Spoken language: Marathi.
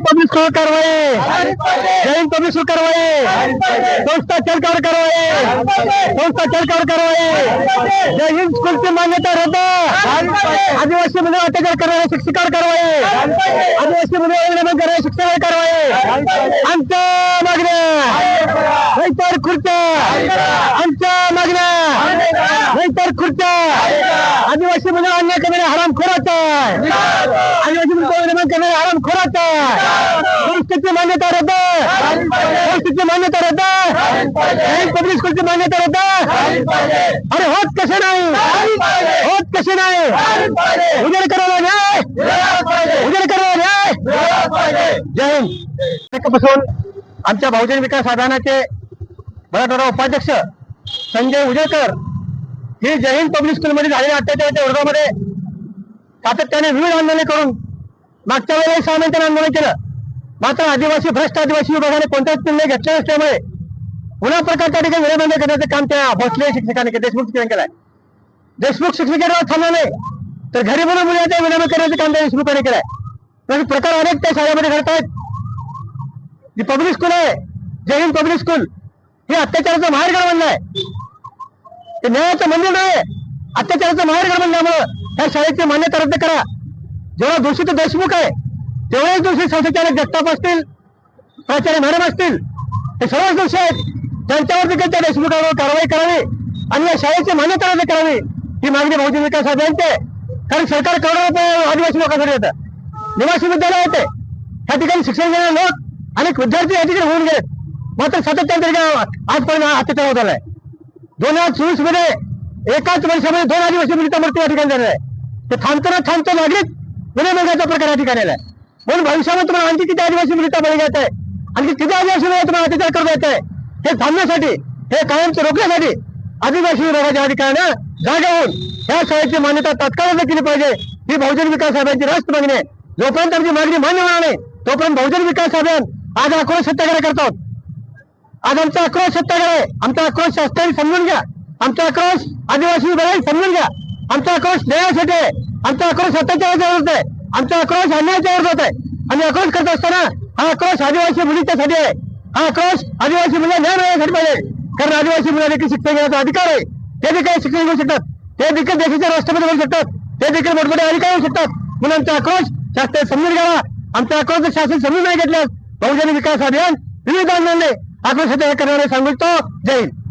पब्लिक स्कूल कारवाई जैन पब्लिक। स्कूल कारवाई संस्था चलकावर कारवाई संस्था चलकावर कारवाई जय हिंद स्कूलची मान्यता रद्द। आदिवासी मध्ये अत्याचार करणाऱ्या शिक्षकावर कारवाई आदिवासी मध्ये करणाऱ्या शिक्षकावर कारवाई आमच्या मागण्या आदिवासी मध्ये अन्याय करणारे हराम खोरात आहे. आदिवासी मध्ये करणारे हराम खोरात आहे. संस्थेची मान्यता रद्द संस्थेची मान्यता रद्द पब्लिक स्कूलची मान्यता रद्द अरे होत कसे नाही? होत कसे नाही? उजेड करायला न्याय. उजेड करायला न्याय. जय हिंद. बसून आमच्या बहुजन विकास आधानाचे मराठवाडा उपाध्यक्ष संजय उजेकर हे जय हिंद पब्लिक स्कूलमध्ये झालेल्या अत्याचाराच्या विरोधामध्ये सातत्याने विविध आंदोलन करून मागच्या वेळेला सहा आंदोलन केलं. मात्र आदिवासी भ्रष्ट आदिवासी विभागाने कोणताच निर्णय घेतला नसल्यामुळे पुन्हा प्रकार त्या ठिकाणी वेळ करण्याचं काम त्या भोसले शिक्षकाने केलं. देशमुख शिक्षकाने केलंय. देशमुख शिक्षकांवर थांबला नाही तर घरी बोलून मुलांचा विलंब करण्याचं काम त्या देशमुखाने केलंय. तसे प्रकार अनेक त्या शाळेमध्ये घडत आहेत जी पब्लिक स्कूल आहे जय हिंद पब्लिक स्कूल हे अत्याचाराचं माहेरघर बनलंय. ते न्यायाचं मंदिर नाही. अत्याचाराचं माहेरघर बनल्यामुळं त्या शाळेची मान्यता रद्द करा. जेव्हा दोषी देशमुख आहे तेवढेच दोषी संस्थाचालक जगताप असतील प्राचार्य मॅडम असतील. हे सर्वच दोषी आहेत. त्यांच्यावर त्यांच्या त्या देशमुखावर कारवाई करावी आणि या शाळेची मान्यता रद्द करावी ही मागणी बहुजन विकास अभियानची आहे कारण सरकार करोडो रुपये आदिवासी लोकांसाठी येतं निवासी विद्यालय येते त्या ठिकाणी शिक्षण घेणारे लोक अनेक विद्यार्थी या ठिकाणी होऊन गेलेत. मात्र सातत्याने ठिकाणी आजपर्यंत अत्याचार होत आलाय. दोन हजार चोवीसमध्ये एकाच वर्षामध्ये दोन आदिवासी मुलीचा मृत्यू या ठिकाणी झालेला आहे ते थांबताना थांबतो नागरिक विनयभंगाचा प्रकार या ठिकाणी आलाय. म्हणून भविष्यामध्ये तुम्हाला आणखी किती आदिवासी मुलीचा बळी घ्यायचा आहे? आणखी किती आदिवासी मुली तुम्हाला अत्याचार करता येत आहे? हे थांबण्यासाठी हे कायमचे रोखण्यासाठी आदिवासी विभागाच्या अधिकाऱ्यांना जागा होऊन या शाळेची मान्यता तात्काळ केली पाहिजे. ही बहुजन विकास साहेबांची राष्ट्र मागणी आहे. जोपर्यंत आमची मागणी मान्य होणार नाही तोपर्यंत बहुजन विकास अभियान आज आक्रोश सत्याग्रह करतात. आज आमचा आक्रोश सत्याग्रह आहे. आमचा आक्रोश शास्त्री समजून घ्या. आमचा आक्रोश आदिवासी विभागाने समजून घ्या. आमचा आक्रोश न्यायासाठी आहे. आमचा आक्रोश अत्याचाराच्या विरोधात आहे. आमचा आक्रोश अन्यायाच्या विरोधात आहे. आणि आक्रोश करत असताना हा आक्रोश आदिवासी मुलींच्यासाठी आहे. हा आक्रोश आदिवासी मुलं न्याय मिळण्यासाठी पाहिजे. कारण आदिवासी मुलं देखील शिक्षण घेण्याचा अधिकार आहे. ते देखील शिक्षण घेऊ शकतात. ते देखील देशाचे राष्ट्रपती बनू शकतात. ते देखील मोठमोठे अधिकारी होऊ शकतात. म्हणून आमचा आक्रोश शास्त्र समजून घ्यावा. आमचा आक्रोश शासन समजून नाही घेतल्यास बहुजन विकास अभियान विविध आंदोलने आक्रोश करणारे सांगतो जय हिंद